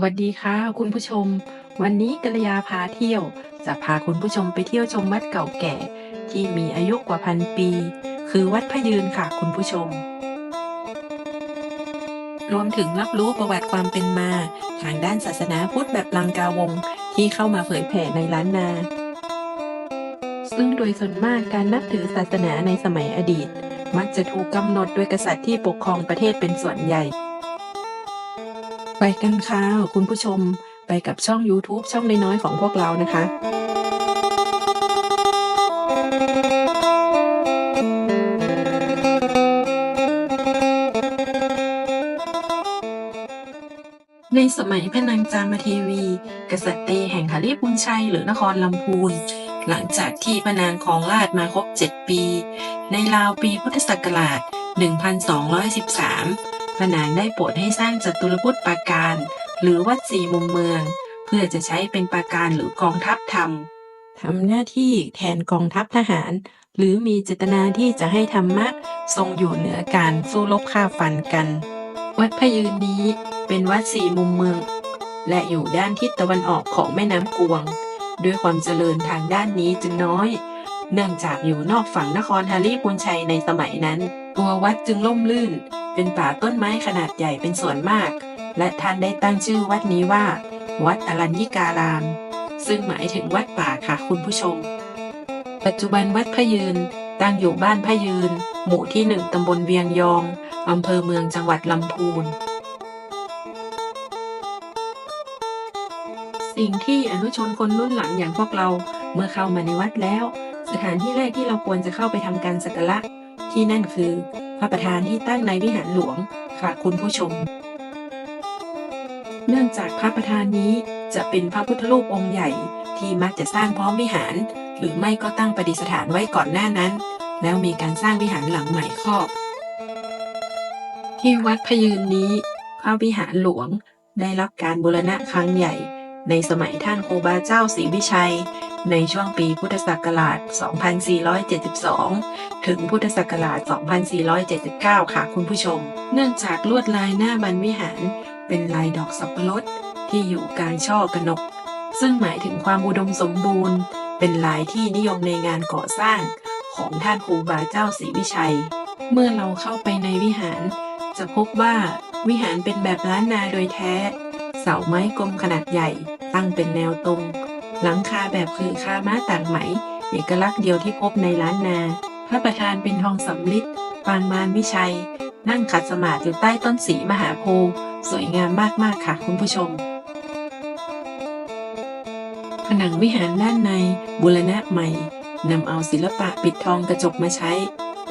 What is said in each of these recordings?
สวัสดีค่ะ คุณผู้ชม วันนี้กัลยาพาเที่ยว จะพาคุณผู้ชมไปเที่ยวชมวัดเก่าแก่ ที่มีอายุกว่าพันปี คือวัดพระยืนค่ะ คุณผู้ชม รวมถึงรับรู้ประวัติความเป็นมา ทางด้านศาสนาพุทธแบบลังกาวง ที่เข้ามาเผยแผ่ในล้านนา ซึ่งโดยส่วนมากการนับถือศาสนาในสมัยอดีต มักจะถูกกำหนดโดยกษัตริย์ที่ปกครองประเทศเป็นส่วนใหญ่ ไปกันค่ะคุณผู้ชมไปกับช่อง YouTube ช่องน้อยๆของพวกเรานะคะในสมัยพนางจามเทวี กษัตริย์เตแห่งหาริบุญชัยหรือนครลำพูน หลังจากที่พนางของราชมาครบ 7 ปี ในราวปีพุทธศักราช 1213 พระนางได้โปรดให้สร้างจตุรพุทธปราการ หรือวัดสี่มุมเมือง เพื่อจะใช้เป็นปราการหรือกองทัพธรรมทำหน้าที่แทนกองทัพทหาร หรือมีเจตนาที่จะให้ธรรมะทรงอยู่เหนือการสู้รบฆ่าฟันกัน วัดพยืนนี้เป็นวัดสี่มุมเมือง และอยู่ด้านทิศตะวันออกของแม่น้ำกวง ด้วยความเจริญทางด้านนี้จึงน้อย เนื่องจากอยู่นอกฝั่งนครฮาริปุนชัยในสมัยนั้น ตัววัดจึงล่มลื่น เป็นป่าต้นไม้ขนาดใหญ่เป็นส่วนมาก และท่านได้ตั้งชื่อวัดนี้ว่า วัดอรัญญิการาม ซึ่งหมายถึงวัดป่าค่ะคุณผู้ชม ปัจจุบันวัดพยืนตั้งอยู่บ้านพยืน หมู่ที่หนึ่งตำบลเวียงยองอำเภอเมืองจังหวัดลำพูน สิ่งที่อนุชนคนรุ่นหลังอย่างพวกเราเมื่อเข้ามาในวัดแล้ว สถานที่แรกที่เราควรจะเข้าไปทำการสักการะที่นั่นคือ พระประธานที่ตั้งในวิหารหลวงค่ะคุณผู้ชม เนื่องจากพระประธานนี้จะเป็นพระพุทธรูปองค์ใหญ่ที่มักจะสร้างพร้อมวิหาร หรือไม่ก็ตั้งประดิษฐานไว้ก่อนหน้านั้น แล้วมีการสร้างวิหารหลังใหม่ครอบ ที่วัดพยืนนี้ พระวิหารหลวงได้รับการบูรณะครั้งใหญ่ ในสมัยท่านโคบาเจ้าศรีวิชัย ในช่วงปีพุทธศักราช 2472 ถึงพุทธศักราช 2479 ค่ะคุณผู้ชม เนื่องจากลวดลายหน้าบันวิหาร เป็นลายดอกสับปะรดที่อยู่กลางช่อกระนก ซึ่งหมายถึงความอุดมสมบูรณ์ เป็นลายที่นิยมในงานก่อสร้างของท่านครูบาเจ้าศรีวิชัย เมื่อเราเข้าไปในวิหาร จะพบว่าวิหารเป็นแบบล้านนาโดยแท้ เสาไม้กลมขนาดใหญ่ตั้งเป็นแนวตรง หลังคาแบบคือคาม้าต่างไหม เอกลักษณ์เดียวที่พบในล้านนา พระประธานเป็นทองสำริดปางมารวิชัย นั่งขัดสมาธิอยู่ใต้ต้นสีมหาโพธิ์สวยงามมาก ๆ ค่ะคุณผู้ชม ผนังวิหารด้านในบูรณะใหม่นำเอาศิลปะปิดทองกระจกมาใช้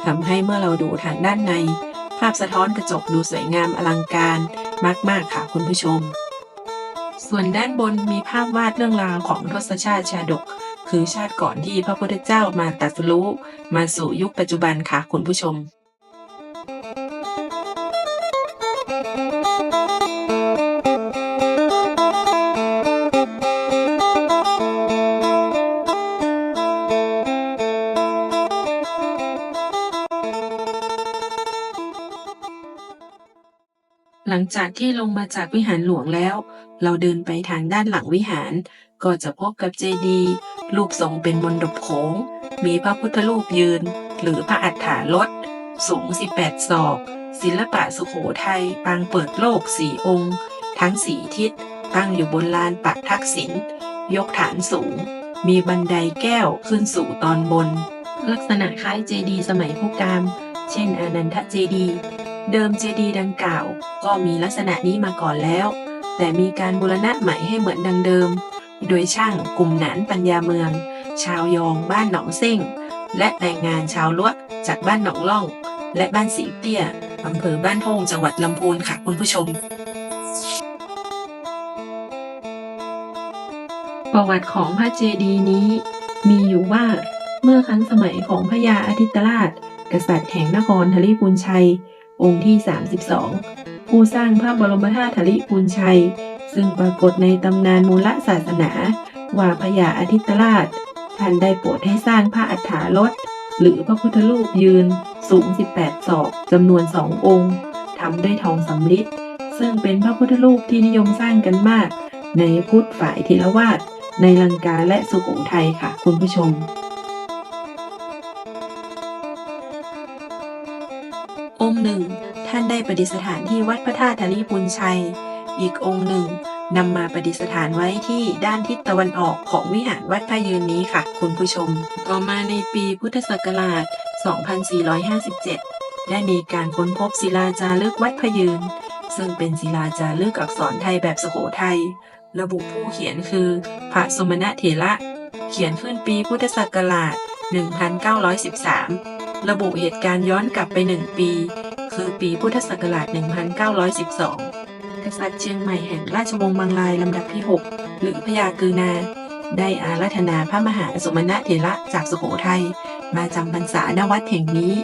ทำให้เมื่อเราดูทางด้านใน ภาพสะท้อนกระจกดูสวยงามอลังการมาก ๆ ค่ะคุณผู้ชม ส่วนด้านบนมีภาพวาดเรื่องราวของทศชาติชาดก คือชาติก่อนที่พระพุทธเจ้ามาตรัสรู้มาสู่ยุคปัจจุบันค่ะคุณผู้ชมหลังจากที่ลงมาจากวิหารหลวงแล้ว เราเดินไปทางด้านหลังวิหาร ก็จะพบกับเจดีย์รูปทรงเป็นบนดบโขง มีพระพุทธรูปยืน หรือพระอัฏฐารถสูง 18 ศอก ศิลปะสุโขทัยปางเปิดโลกสี่องค์ ทั้งสี่ทิศ ตั้งอยู่บนลานปักทักษิณยกฐานสูง มีบันไดแก้วขึ้นสู่ตอนบน ลักษณะคล้ายเจดีย์สมัยพุกาม เช่นอนันทเจดีย์เดิมเจดีย์ดังกล่าว ก็มีลักษณะนี้มาก่อนแล้ว แต่มีการบูรณะใหม่ให้เหมือนดังเดิม โดยช่างกลุ่มหนานปัญญาเมือง ชาวยองบ้านหนองเส้งและแรงงานชาวลวดจากบ้านหนองล่อง และบ้านสีเตี้ยอำเภอบ้านโพงจังหวัดลำพูนค่ะคุณผู้ชม ประวัติของพระเจดีย์นี้ มีอยู่ว่าเมื่อครั้งสมัยของพระยาอาทิตราช กษัตริย์แห่งนครธลิปูนชัย องค์ที่ 32 ผู้สร้างพระบรมธาตุธลิปูนชัย ซึ่งปรากฏในตำนานมูลศาสนา ว่าพระยาอาทิตราช ท่านได้โปรดให้สร้างพระอัฏฐารถหรือพระพุทธรูปยืนสูง 18 ศอกจำนวนสององค์ทำด้วยทองสำริดซึ่งเป็นพระพุทธรูปที่นิยมสร้างกันมาก ในพุทธฝ่ายเทรวาสในลังกาและสุโขทัยค่ะคุณผู้ชม องค์หนึ่ง ประดิษฐานที่วัดพระธาตุธลิปุนชัย อีกองค์หนึ่งนำมาประดิษฐานไว้ที่ด้านทิศตะวันออกของวิหารวัดพระยืนนี้ค่ะ คุณผู้ชม ต่อมาในปีพุทธศักราช 2457 ได้มีการค้นพบศิลาจารึกวัดพระยืน ซึ่งเป็นศิลาจารึกอักษรไทยแบบสุโขทัย ระบุผู้เขียนคือพระสมณะเถระ เขียนขึ้นปีพุทธศักราช 1913 ระบุเหตุการณ์ย้อนกลับไป1ปี คือปีพุทธศักราช 1912 กษัตริย์เชียงใหม่แห่งราชวงศ์บางรายลำดับที่ 6 หรือพญากือนา ได้อาราธนาพระมหาสมณะเถระจากสุโขทัยมาจำพรรษาณวัดแห่งนี้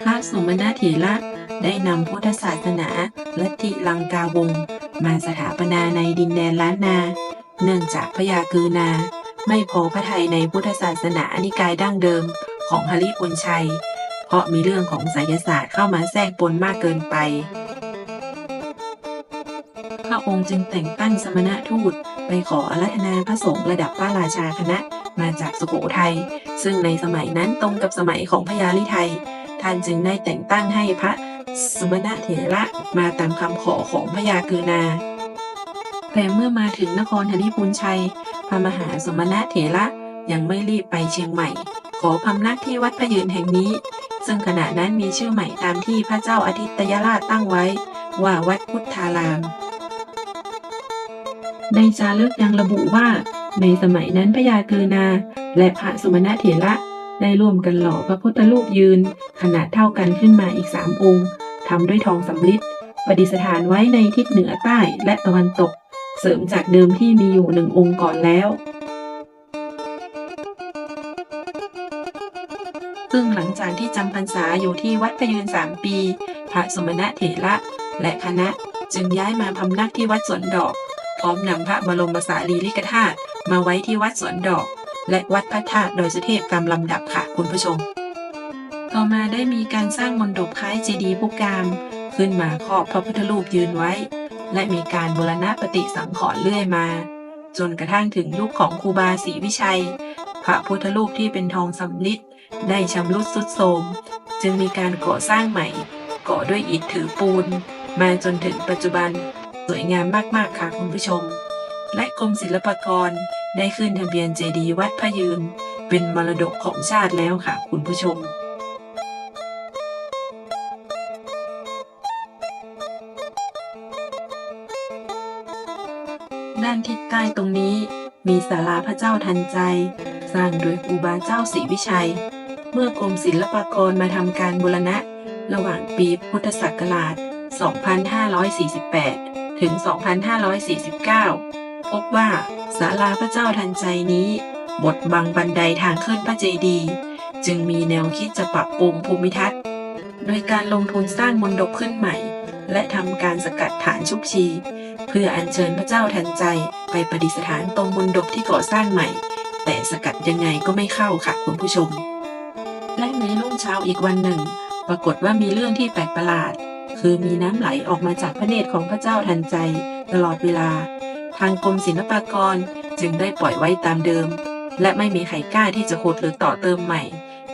พระสมณะเถระได้นำพุทธศาสนาลัทธิลังกาวง มาสถาปนาในดินแดนล้านนา เนื่องจากพญากือนา ไม่พอพระทัยในพุทธศาสนานิกายดั้งเดิมของฮาริปุนชัย เพราะมีเรื่องของไสยศาสตร์เข้ามาแทรกปนมากเกินไป พระองค์จึงแต่งตั้งสมณะทูตไปขออาราธนาพระสงฆ์ระดับพระราชาคณะมาจากสุโขทัย ซึ่งในสมัยนั้นตรงกับสมัยของพญาลิไทย ท่านจึงได้แต่งตั้งให้พระสมณะเถระมาตามคำขอของพญากือนา แต่เมื่อมาถึงนครธนิพุนชัย พระมหาสมณะเถระยังไม่รีบไปเชียงใหม่ ขอพำนักที่วัดพระยืนแห่งนี้ ซึ่งขณะนั้นมีชื่อใหม่ตามที่พระเจ้าอาทิตยราชตั้งไว้ ว่าวัดพุทธาราม ในจารึกยังระบุว่า ในสมัยนั้นพญาเกือนา และพระสมณเถระได้ร่วมกันหล่อพระพุทธรูปยืน ขนาดเท่ากันขึ้นมาอีกสามองค์ทำด้วยทองสำริดประดิษฐานไว้ในทิศเหนือใต้และตะวันตก เสริมจากเดิมที่มีอยู่หนึ่งองค์ก่อนแล้วึ่งหลังจากที่จำพรรษาอยู่ที่วัดพยืนสามปี พระสมณเถระและคณะจึงย้ายมาพำนักที่วัดสวนดอก พร้อมนำพระบรมสารีริกธาตุมาไว้ที่วัดสวนดอก และวัดพระธาตุดอยสุเทพตามลำดับค่ะคุณผู้ชม ต่อมาได้มีการสร้างมณฑปคล้ายเจดีย์ผู้กาม ขึ้นมาครอบพระพุทธรูปยืนไว้ และมีการบูรณะปฏิสังขรณ์เรื่อยมา จนกระทั่งถึงยุคของครูบาศรีวิชัย พระพุทธรูปที่เป็นทองสำริด ได้ชำรุดทรุดโทรมจึงมีการก่อสร้างใหม่ ก่อด้วยอิฐถือปูน มาจนถึงปัจจุบันสวยงามมากๆค่ะคุณผู้ชม และกรมศิลปากรได้ขึ้นทะเบียนเจดีย์วัดพระยืน เป็นมรดกของชาติแล้วค่ะคุณผู้ชมด้านทิศใต้ตรงนี้มีศาลาพระเจ้าทันใจ สร้างโดยครูบาเจ้าศรีวิชัย มื่อกรมศิลปากรมาทำการบูรณะ ระหว่างปีพุทธศักราช 2548 ถึง 2549 พบว่าศาลาพระเจ้าทันใจนี้บดบังบันไดทางขึ้นพระเจดีย์จึงมีแนวคิดจะปรับปรุงภูมิทัศน์ โดยการลงทุนสร้างมณฑปขึ้นใหม่ และทำการสกัดฐานชุกชี เพื่ออัญเชิญพระเจ้าทันใจไปประดิษฐานตรงมณฑปที่ก่อสร้างใหม่ แต่สกัดยังไงก็ไม่เข้าค่ะคุณผู้ชม และในรุ่งเช้าอีกวันหนึ่ง ปรากฏว่ามีเรื่องที่แปลกประหลาด คือมีน้ำไหลออกมาจากพระเนตรของพระเจ้าทันใจ ตลอดเวลา ทางกรมศิลปากรจึงได้ปล่อยไว้ตามเดิม และไม่มีใครกล้าที่จะขุดหรือต่อเติมใหม่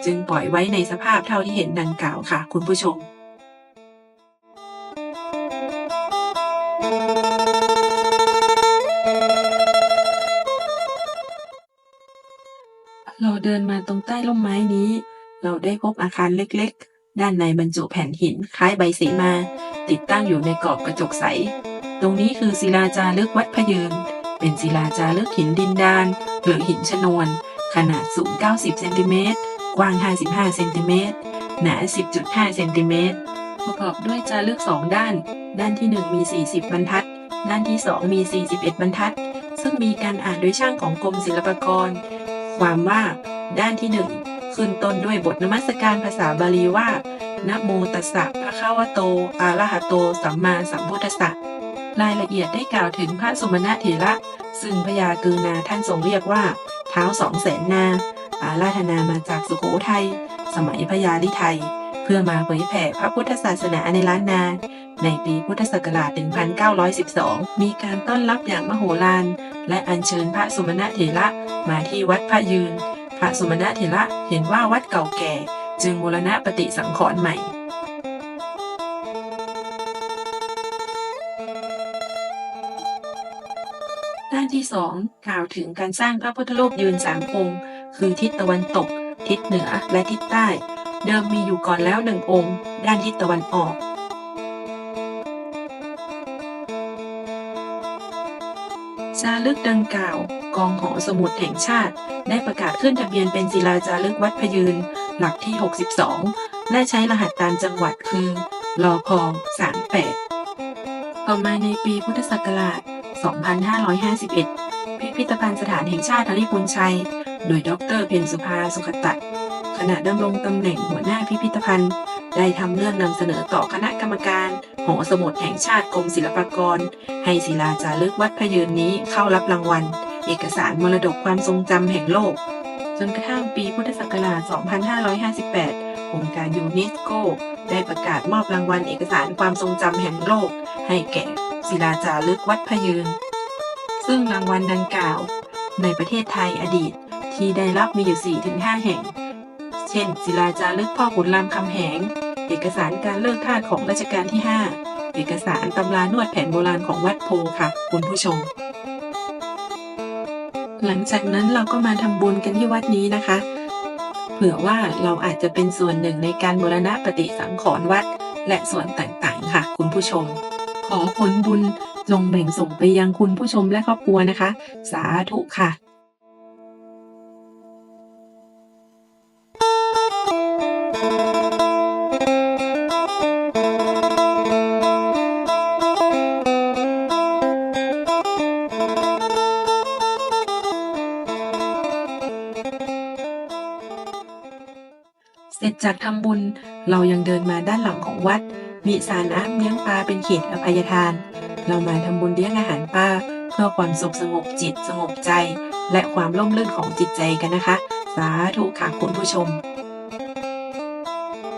จึงปล่อยไว้ในสภาพเท่าที่เห็นดังกล่าวค่ะ คุณผู้ชมเราเดินมาตรงใต้ร่มไม้นี้ เราได้พบอาคารเล็กๆ ด้านในบรรจุแผ่นหินคล้ายใบเสมา ติดตั้งอยู่ในกรอบกระจกใส ตรงนี้คือศิลาจารึกวัดพะยืน เป็นศิลาจารึกหินดินดาน หรือหินชนวน ขนาดสูง 90 เซนติเมตร กว้าง 55 เซนติเมตร หนา 10.5 เซนติเมตร ประกอบด้วยจารึกสองด้าน ด้านที่ 1 มี 40 บรรทัด ด้านที่ 2 มี 41 บรรทัด ซึ่งมีการอ่านโดยช่างของกรมศิลปากร ความว่าด้านที่หนึ่ง ขึ้นต้นด้วยบทนมัสการภาษาบาลีว่า นะโมตัสสะภะคะวะโต อะระหะโต สัมมาสัมพุทธัสสะ รายละเอียดได้กล่าวถึงพระสุมาณะเถระ ซึ่งพญากือนาท่านทรงเรียกว่า เท้าสองแสนนา อาราธนามาจากสุโขทัย สมัยพญาลิไทย เพื่อมาเผยแผ่พระพุทธศาสนาในล้านนาในปีพุทธศักราช 1912 มีการต้อนรับอย่างมโหฬาร และอัญเชิญพระสุมาณะเถระมาที่วัดพระยืน พระสมณะเถระเห็นว่าวัดเก่าแก่ จึงบูรณะปฏิสังขรณ์ใหม่ด้านที่สองกล่าวถึงการสร้างพระพุทธรูปยืนสามองค์ คือทิศตะวันตก ทิศเหนือและทิศใต้ เดิมมีอยู่ก่อนแล้วหนึ่งองค์ ด้านทิศตะวันออกจารึกดังกล่าว กองหอสมุดแห่งชาติ ได้ประกาศขึ้นทะเบียนเป็นศิลาจารึกวัดพยืน หลักที่ 62 และใช้รหัสตามจังหวัดคือรอพ38 ต่อมาในปีพุทธศักราช 2551 พิพิธภัณฑ์สถานแห่งชาติทริพุนชัย โดยดรเพนสุภาสุขตัดขณะดำรงตำแหน่งหัวหน้าพิพิธภัณฑ์ ได้ทำเรื่องนำเสนอต่อคณะกรรมการ หอสมุดแห่งชาติกรมศิลปากร ให้ศิลาจารึกวัดพยืนนี้เข้ารับรางวัล เอกสารมรดกความทรงจำแห่งโลก จนกระทั่งปีพุทธศักราช 2558 องค์การยูเนสโก ได้ประกาศมอบรางวัลเอกสารความทรงจำแห่งโลก ให้แก่ศิลาจารึกวัดพยืน ซึ่งรางวัลดังกล่าว ในประเทศไทยอดีตที่ได้รับมีอยู่ 4-5 แห่ง เช่น ศิลาจารึกพ่อขุนรามคำแหง เอกสารการเลิกทาสของรัชกาลที่ 5 เอกสารตำรานวดแผนโบราณของวัดโพค่ะ คุณผู้ชม หลังจากนั้นเราก็มาทำบุญกันที่วัดนี้นะคะ เผื่อว่าเราอาจจะเป็นส่วนหนึ่งในการบูรณะปฏิสังขรณ์วัด และส่วนต่างๆ ค่ะ คุณผู้ชม ขอผลบุญจงแบ่งส่งไปยังคุณผู้ชมและครอบครัวนะคะ สาธุค่ะ จจากทำบุญ เรายังเดินมาด้านหลังของวัด มีสารน้ำเลี้ยงปลาเป็นเขตอภัยทาน เรามาทำบุญเลี้ยงอาหารปลาเพื่อความสุขสงบจิตสงบใจ และความร่มรื่นของจิตใจกันนะคะ สาธุค่ะคุณผู้ชม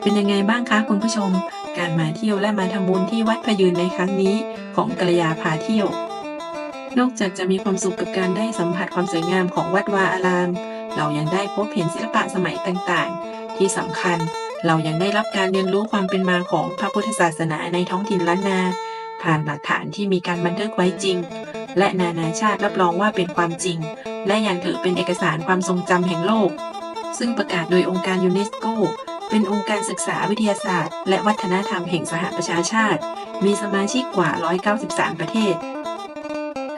เป็นยังไงบ้างคะคุณผู้ชม การมาเที่ยวและมาทำบุญที่วัดพยืนในครั้งนี้ของกัลยาพาเที่ยวนอกจากจะมีความสุขกับการได้สัมผัสความสวยงามของวัดวาอาราม เรายังได้พบเห็นศิลปะสมัยต่างๆ ที่สำคัญ เรายังได้รับการเรียนรู้ความเป็นมาของพระพุทธศาสนาในท้องถิ่นล้านนา ผ่านหลักฐานที่มีการบันทึกไว้จริง และนานาชาติรับรองว่าเป็นความจริง และยังถือเป็นเอกสารความทรงจำแห่งโลก ซึ่งประกาศโดยองค์การยูเนสโกเป็นองค์การศึกษาวิทยาศาสตร์ และวัฒนธรรมแห่งสหประชาชาติ มีสมาชิกกว่า 193 ประเทศ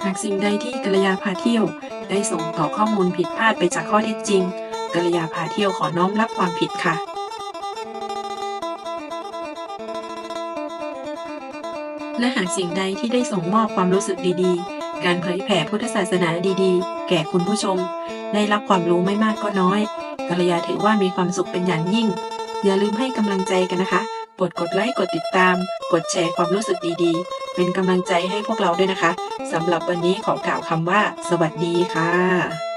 หากสิ่งใดที่กัลยาพาเที่ยว ได้ส่งต่อข้อมูลผิดพลาดไปจากข้อเท็จจริง กัลยาพาเที่ยวขอน้อมรับความผิดค่ะและหากสิ่งใดที่ได้ส่งมอบความรู้สึกดีๆ การเผยแผ่พุทธศาสนาดีๆ แก่คุณผู้ชม ได้รับความรู้ไม่มากก็น้อยกัลยาถือว่ามีความสุขเป็นอย่างยิ่ง อย่าลืมให้กำลังใจกันนะคะ กดกดไลค์ กดติดตาม กดแชร์ความรู้สึกดีๆ เป็นกำลังใจให้พวกเราด้วยนะคะสำหรับวันนี้ขอกล่าวคำว่า สวัสดีค่ะ